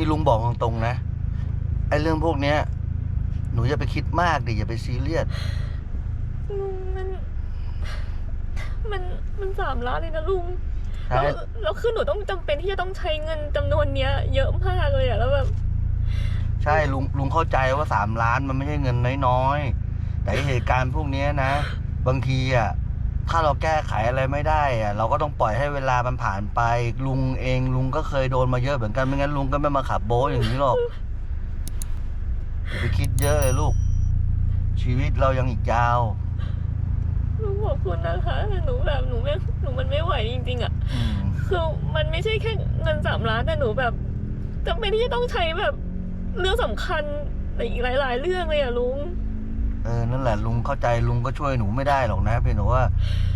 นี่ลุงบอกตรงๆนะไอ้เรื่องพวกเนี้ย หนูอย่าไปคิดมากดิอย่าไปซีเรียสลุงมัน มันมันสามล้านเลยนะลุงใช่แล้วแล้วคือหนูต้องจำเป็นที่จะต้องใช้เงินจำนวนเนี้ย เยอะมากเลยอะแล้วแบบใช่ลุงลุงเข้าใจว่าสามล้านมันไม่ใช่เงินน้อยๆแต่ไอ้เหตุการณ์พวกเนี้ยนะ บางทีอะ ถ้าเราแก้ไขอะไรไม่ได้อะเราก็ต้องปล่อยให้เวลามันผ่านไป ลุงเองลุงก็เคยโดนมาเยอะเหมือนกันไม่งั้นลุงก็ไม่มาขับโบ๊ทอย่างนี้หรอกอย่าไปคิดเยอะเลยลูก ชีวิตเรายังอีกยาวลุงขอบคุณนะคะหนูแบบหนูไม่หนูมันไม่ไหวจริงๆอะอืม คือมันไม่ใช่แค่เงินสามล้านแต่หนูแบบจำเป็นที่จะต้องใช้แบบเรื่องสำคัญในอีกหลาย ๆ เรื่องเลยอะลุง เออนั่นแหละลุงเข้าใจลุงก็ช่วยหนูไม่ได้หรอกนะเพียงแต่ว่า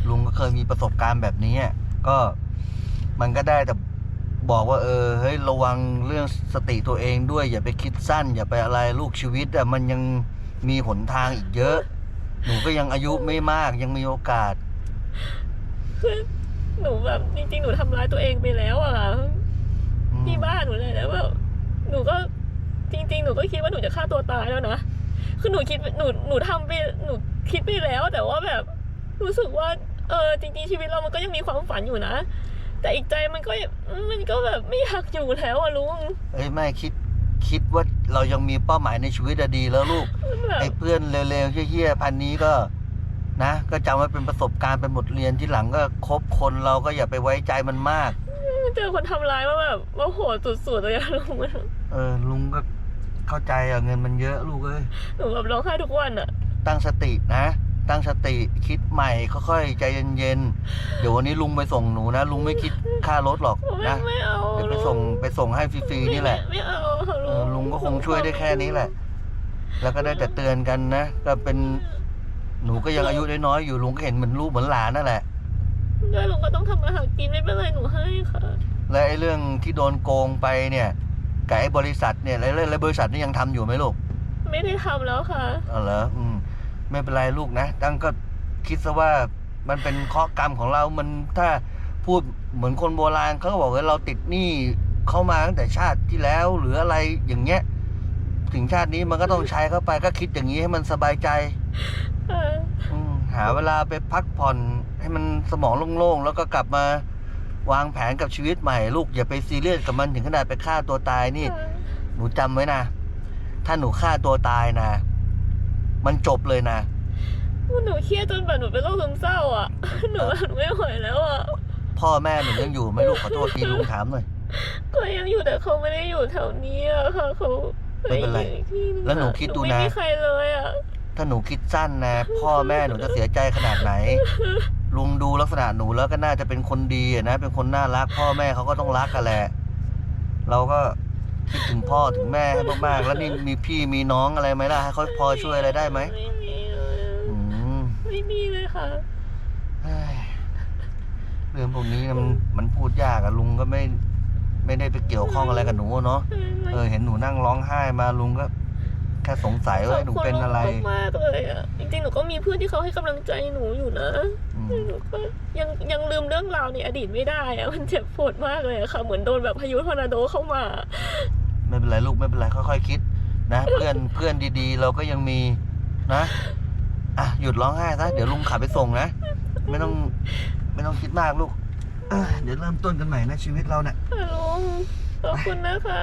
ลุงก็เคยมีประสบการณ์แบบนี้อะก็มันก็ได้แต่บอกว่าเออเฮ้ยระวังเรื่องสติตัวเองด้วย อย่าไปคิดสั้น อย่าไปอะไรลูกชีวิตอะมันยังมีหนทางอีกเยอะ หนูก็ยังอายุไม่มากยังมีโอกาสคือหนูแบบจริงๆ หนูทำร้ายตัวเองไปแล้วอะค่ะอืมที่บ้านหนูเลยแล้วแบบหนูก็จริง ๆ หนูก็คิดว่าหนูจะฆ่าตัวตายแล้วนะ คือหนูคิดหนูหนูทำไปหนูคิดไปแล้ว แต่ว่าแบบรู้สึกว่า เออจริงๆชีวิตเรามันก็ยังมีความฝันอยู่นะ แต่อีกใจมันก็มันก็แบบไม่อยากอยู่แล้วอะลุงเอ้ยไม่คิดคิดว่าเรายังมีเป้าหมายในชีวิตอะดีแล้วลูกแบบไอ้เพื่อนเร็วๆเฮี้ยๆพันนี้ก็นะ ก็จำไว้เป็นประสบการณ์เป็นบทเรียนที่หลังก็คบคนเราก็อย่าไปไว้ใจมันมาก เจอคนทำร้ายว่าแบบว่าโหดสุดๆเลยอะลุงเออลุงก็ เข้าใจอะเงินมันเยอะลูกเอ้ยหนูแบบร้องไห้ทุกวันอะตั้งสตินะ ตั้งสติคิดใหม่ค่อยๆใจเย็นๆเดี๋ยววันนี้ลุงไปส่งหนูนะลุงไม่คิดค่ารถหรอกไม่นะไม่เอาเดี๋ยวไปส่งไปส่งให้ฟรีๆนี่แหละ ไม่เอาค่ะเอลุองลุงก็คงช่วยได้แค่นี้แหละ แล้วก็ได้แต่เตือนกันนะก็เป็นหนูก็ยังอายุน้อยๆอยู่ลุงก็เห็นเหมือนลูกเหมือนหลานนั่นแหละ ด้วยลุงก็ต้องทำมาหากินไม่เป็นไรหนูให้ค่ะ และไอ้เรื่องที่โดนโกงไปเนี่ย กับไอ้บริษัทเนี่ยแล้วแล้วแล้วบริษัทนี่ยังทำอยู่ไหมลูกไม่ได้ทำแล้วค่ะอ๋อเหรออืมไม่เป็นไรลูกนะตั้งก็คิดซะว่ามันเป็นเคราะห์กรรมของเรา มันถ้าพูดเหมือนคนโบราณเขาก็บอกว่าเราติดหนี้เข้ามาตั้งแต่ชาติที่แล้วหรืออะไรอย่างเงี้ย ถึงชาตินี้มันก็ต้องใช้เข้าไปก็คิดอย่างนี้ให้มันสบายใจ เอออืมหาเวลาไปพักผ่อนให้มันสมองโล่งๆ แล้วก็กลับมา วางแผนกับชีวิตใหม่ลูกอย่าไปซีเรียสกับมันถึงขนาดไปฆ่าตัวตายนี่ หนูจำไว้นะ ถ้าหนูฆ่าตัวตายนะ มันจบเลยนะ หนูเครียดจนแบบหนูเป็นโรคซึมเศร้าอะ หนูแบบหนูไม่ไหวแล้วอะ พ่อแม่หนูยังอยู่ไหมลูกขอโทษทีลุงถามหน่อยก็ยังอยู่แต่เขาไม่ได้อยู่แถวนี้อะค่ะเขาไม่เป็นไรอยู่อีกที่งอะแล้วหนูคิดดูนะ ไม่มีใครเลยอะ ถ้าหนูคิดสั้นนะ พ่อแม่หนูจะเสียใจขนาดไหน ลุงดูลักษณะหนูแล้วก็น่าจะเป็นคนดีอะนะ เป็นคนน่ารัก พ่อแม่เขาก็ต้องรักกันแหละ เราก็คิดถึงพ่อถึงแม่ให้มากๆ แล้วนี่มีพี่มีน้องอะไรไหมล่ะให้เขาพอช่วยอะไรได้ไหมไม่มีเลยอืมไม่มีเลยค่ะเฮ้ยเรื่องพวกนี้มันมันพูดยากอะลุงก็ไม่ ไม่ได้ไปเกี่ยวข้องอะไรกับหนูอะเนาะ เออ เห็นหนูนั่งร้องไห้มาลุงก็ แค่สงสัยว่าหนูเป็นอะไรขบคุณมากๆเลยอะจริงๆหนูก็มีเพื่อนที่เขาให้กำลังใจหนูอยู่นะ อืม หนูก็ยังยังลืมเรื่องราวในอดีตไม่ได้อะมันเจ็บปวดมากเลยอะค่ะ เหมือนโดนแบบพายุทอร์นาโดเข้ามา ไม่เป็นไรลูกไม่เป็นไรค่อยๆคิด นะ เพื่อนเพื่อนดีๆ เราก็ยังมีนะอะหยุดร้องไห้ซะเดี๋ยวลุงขับไปส่งนะไม่ต้องไม่ต้องคิดมากลูกเอ้ยเดี๋ยวเริ่มต้นกันใหม่นะชีวิตเราเนี่ย ค่ะลุงขอบคุณนะคะ